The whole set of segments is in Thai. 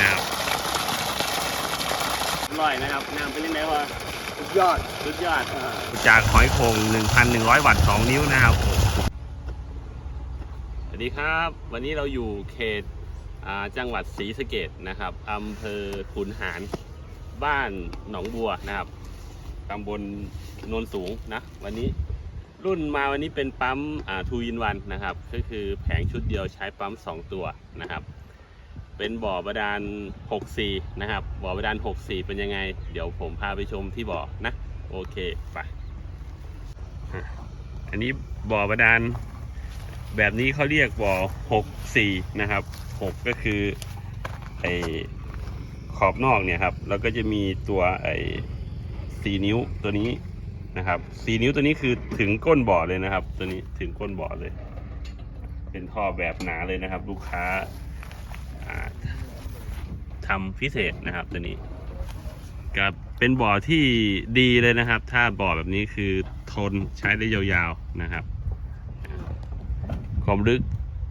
นะครับอร่อยนะครับน้ำเป็นยังไงวะสุดยอดสุดยอดจากหอยโข่ง1,100 วัตต์ 2 นิ้วนะครับสวัสดีครับ วันนี้เราอยู่เขตอ่าจังหวัดศรีสะเกดนะครับอำเภอขุนหารบ้านหนองบัวนะครับตำบลโนนสูงนะวันนี้รุ่นมาวันนี้เป็นปั๊มทูอินวันนะครับ ก็คือแผงชุดเดียวใช้ปั๊ม 2 ตัวนะครับ เป็นบ่อบาดาล64 นะครับ บ่อบาดาล64 เป็นยังไง เดี๋ยวผมพาไปชมที่บ่อนะ โอเคไปอันนี้บ่อบาดาลแบบนี้เขาเรียกบ่อ 64 นะครับ 6 ก็คือไอขอบนอกเนี่ยครับ แล้วก็จะมีตัวไอ4นิ้วตัวนี้นะครับ4นิ้วตัวนี้คือถึงก้นบ่อเลยนะครับ ตัวนี้ถึงก้นบ่อเลย เป็นท่อแบบหนาเลยนะครับ ลูกค้า ทำพิเศษนะครับตัวนี้กับเป็นบ่อที่ดีเลยนะครับ ถ้าบ่อแบบนี้คือทนใช้ได้ยาวๆนะครับ ความลึก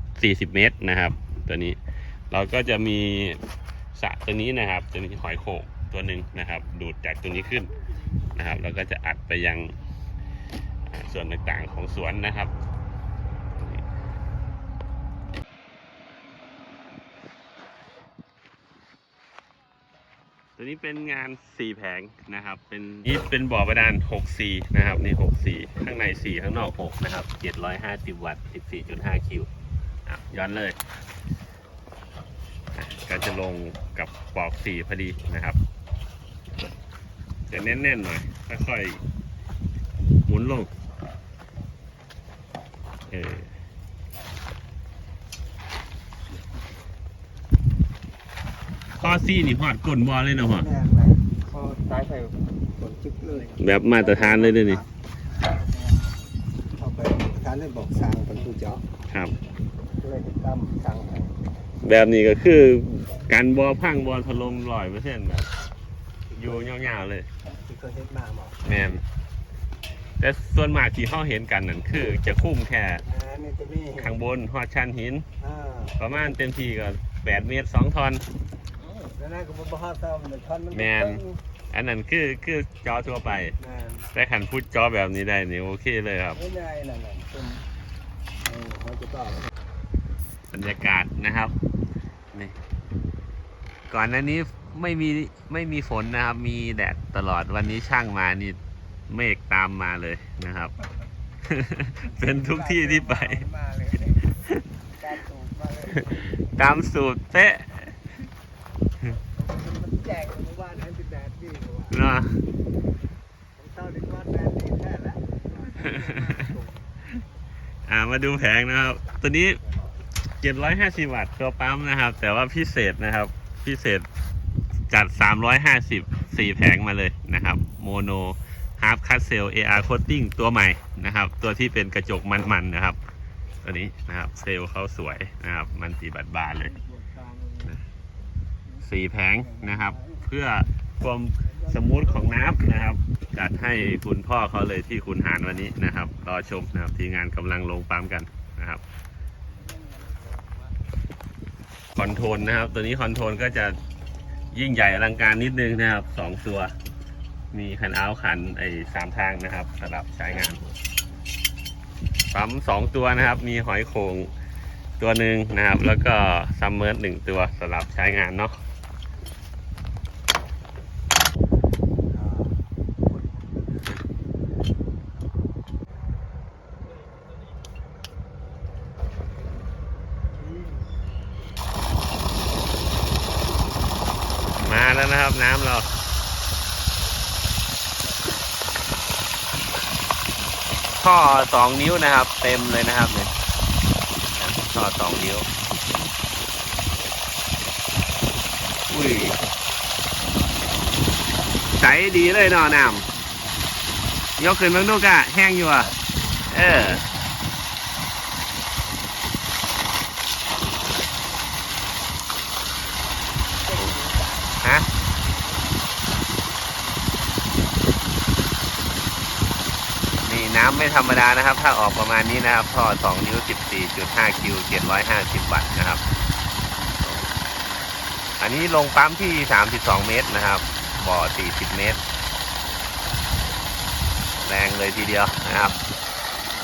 40 เมตรนะครับ ตัวนี้ เราก็จะมีสระตัวนี้นะครับ ตัวนี้หอยโข่งตัวหนึ่งนะครับ ดูดจากตัวนี้ขึ้นนะครับแล้วก็จะอัดไปยังส่วนต่างๆของสวนนะครับ ตัวนี้เป็นงาน4แผงนะครับเป็นนี่เป็นบ่อบาดาล64นะครับนี่64ข้างใน 4 ข้างนอก 6 นะครับ 750 วัตต์14.5 คิวอะย้อนเลยอะก็จะลงกับปอก 4 พอดีนะครับจะแน่นๆหน่อยค่อยๆหมุนลงเออ ข้อซี่นี่หอดก้นบอเลยนะหอดแม่นเลยพอตายใส่ฝนจึกเลยแบบมาตรฐานเลยเด้วยนี่เอาไปทานได้บอกสั่งเป็นผู้เจาะครับ เลยตั้มสั่งให้แบบนี้ก็คือการบอพังบอถล่มร้อยเปอร์เซ็นต์แบบอยู่ยาวๆเลย ที่เขาเฮ็ดมาบอกแมนแต่ส่วนมากที่เขาเห็นกันนั่นคือ จะคุ้มแค่อ่านี่จะมีข้างบนหอดชันหิน อ่าประมาณเต็มที่ก็แปดเมตรสองทอน แล้วนั่นก็บ่บ่ฮอดซ้ำมันท่อนมันแม่น อันนั้นคือคือจอทั่วไป แม่นแต่ขันพูดจอแบบนี้ได้นี่โอเคเลยครับ ไม่ได้นั่นน่ะเป็นเออเขาจะต่อบรรยากาศนะครับนี่ก่อนหน้านี้ไม่มีไม่มีฝนนะครับ มีแดดตลอดวันนี้ช่างมานี่เมฆตามมาเลยนะครับ เป็นทุกที่ที่ไป มาเลยการสูบมาเลยตามสูตรเป๊ะมันแจ กหมู่บ้านให้เป็นแดดดีกว่าเนาะผมเศร้าดีกว่าแดดดีแท้แล้วอ่ามาดูแผงนะครับ ตัวนี้ 750 วัตต์ตัวปั๊มนะครับ แต่ว่าพิเศษนะครับ พิเศษจัด 350 4 แผงมาเลยนะครับโมโนฮาร์ c คั t เซล AR coating ตัวใหม่นะครับ ตัวที่เป็นกระจกมันๆนะครับ ตัวนี้นะครับ เซลล์เขาสวยนะครับ มันตีบัดบานเลย สี่แผงนะครับ เพื่อความสมูทของน้ำนะครับ จัดให้คุณพ่อเขาเลยที่คุณหารวันนี้นะครับ รอชมนะครับทีมงานกำลังลงปั๊มกันนะครับคอนโทรลนะครับ ตัวนี้คอนโทรลก็จะยิ่งใหญ่อลังการนิดนึงนะครับสองตัว มีคันเอาท์คันไอ้สามทางนะครับสำหรับใช้งานปั๊มสองตัวนะครับ มีหอยโขงตัวหนึ่งนะครับ แล้วก็ซัมเมอร์หนึ่งตัวสำหรับใช้งานเนาะาแล้วนะครับ น้ำเราท่อสองนิ้วนะครับ เต็มเลยนะครับเนี่ยท่อสองนิ้ว อุ้ยใสดีเลยเนอน้ำยกขึ้นเบ้างดูกะแห้งอยู่อะ เออ ฮะ น้ำไม่ธรรมดานะครับ ถ้าออกประมาณนี้นะครับท่อ2นิ้ว 14.5 คิว 750 วัตต์นะครับ อันนี้ลงปั๊มที่ 32 เมตรนะครับ บ่อ 40 เมตร แรงเลยทีเดียวนะครับ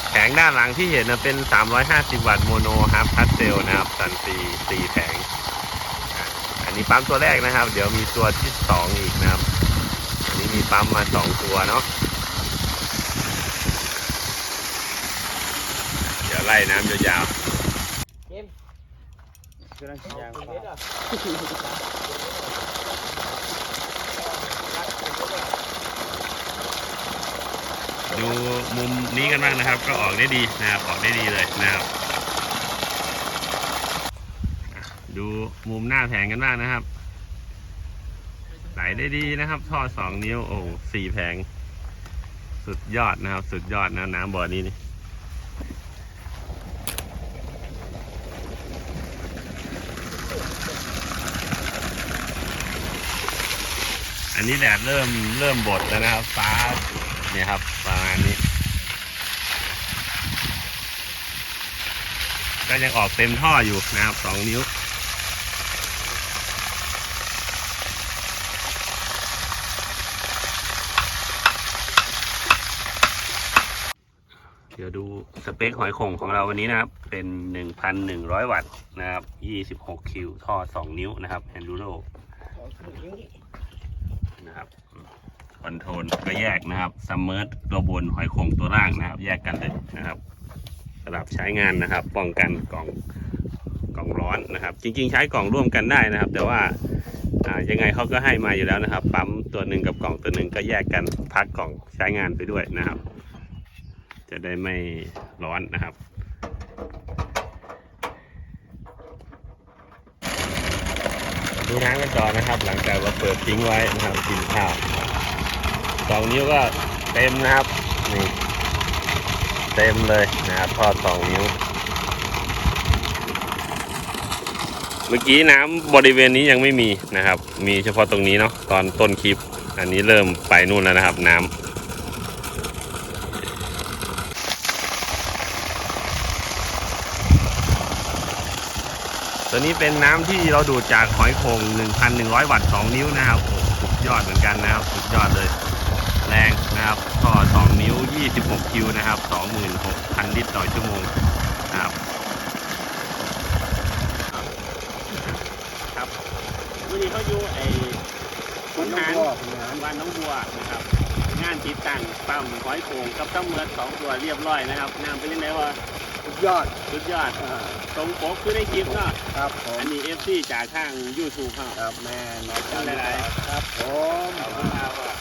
แผงด้านหลังที่เห็นนะเป็น 350 วัตต์โมโนฮาร์พัสเซลนะครับ สันซีสี่แผง อันนี้ปั๊มตัวแรกนะครับ เดี๋ยวมีตัวที่สองอีกนะครับ อันนี้มีปั๊มมาสองตัวเนาะ เดี๋ยวไล่น้ำยาวเกมกำลังยางปลาๆดูมุมนี้กันบ้างนะครับ ก็ออกได้ดีนะครับ ออกได้ดีเลยนะครับอะดูมุมหน้าแผงกันบ้างนะครับไหลได้ดีนะครับ ท่อสองนิ้วโอ้สี่แผง สุดยอดนะครับ สุดยอดนะน้ำบ่อนี้นี่ อันนี้แดดเริ่มเริ่มบดแล้วนะครับ ฟ้าเนี่ยครับประมาณนี้ ก็ยังออกเต็มท่ออยู่นะครับสองนิ้วเดี๋ยวดูสเปคหอยโข่งของเราวันนี้นะครับ เป็น 1,100 วัตต์นะครับ 26 คิว ท่อ 2 นิ้วนะครับ Enduro นะครับคอนโทรลก็แยกนะครับซัมเมอร์ตัวบนหอยโข่งตัวล่างนะครับ แยกกันเลยนะครับสำหรับใช้งานนะครับ ป้องกันกล่องกล่องร้อนนะครับ จริง ๆ ใช้กล่องร่วมกันได้นะครับ แต่ว่าอ่ายังไงเขาก็ให้มาอยู่แล้วนะครับ ปั๊มตัวหนึ่งกับกล่องตัวหนึ่งก็แยกกันพักกล่องใช้งานไปด้วยนะครับ จะได้ไม่ร้อนนะครับ น้ำกันต่อนะครับ หลังจากเราเปิดทิ้งไว้นะครับกินข้าวสองนิ้วก็เต็มนะครับนี่เต็มเลยนะครับทอดสองนิ้ว เมื่อกี้น้ำบริเวณนี้ยังไม่มีนะครับ มีเฉพาะตรงนี้เนาะตอนต้นคลิป อันนี้เริ่มไปนู่นแล้วนะครับ น้ำ ตัวนี้เป็นน้ำที่เราดูดจากหอยโข่ง1,100 วัตต์ 2 นิ้วนะครับสุดยอดเหมือนกันนะครับสุดยอดเลย แรงนะครับท่อ2 นิ้ว 26 คิวนะครับ 26,000 ลิตรต่อชั่วโมงนะครับครับวันนี้เขาอยู่ไอ้คุณหารคุณหารบ้านน้องบัวนะครับ งานติดตั้งปั๊มหอยโข่งกับตั้งเมือสองตัวเรียบร้อยนะครับน้ำเป็นยังไงวะ ยอดสุดยอดอ่าตรงปกคือในคลิปเนาะครับผมอันนี้เอฟซีจากทาง YouTube เขาครับแม่นขอบคุณหลายครับผมขอบคุณครับว่า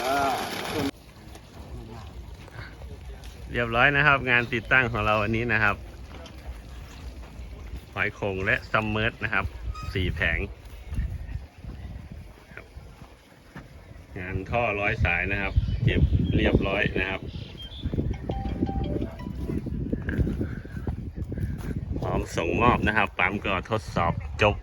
อ่า เรียบร้อยนะครับ งานติดตั้งของเราวันนี้นะครับ หอยโขงและซัมเมอร์นะครับสี่แผงครับงานท่อร้อยสายนะครับ เก็บเรียบร้อยนะครับ พร้อมส่งมอบนะครับปั๊มก็ทดสอบจบ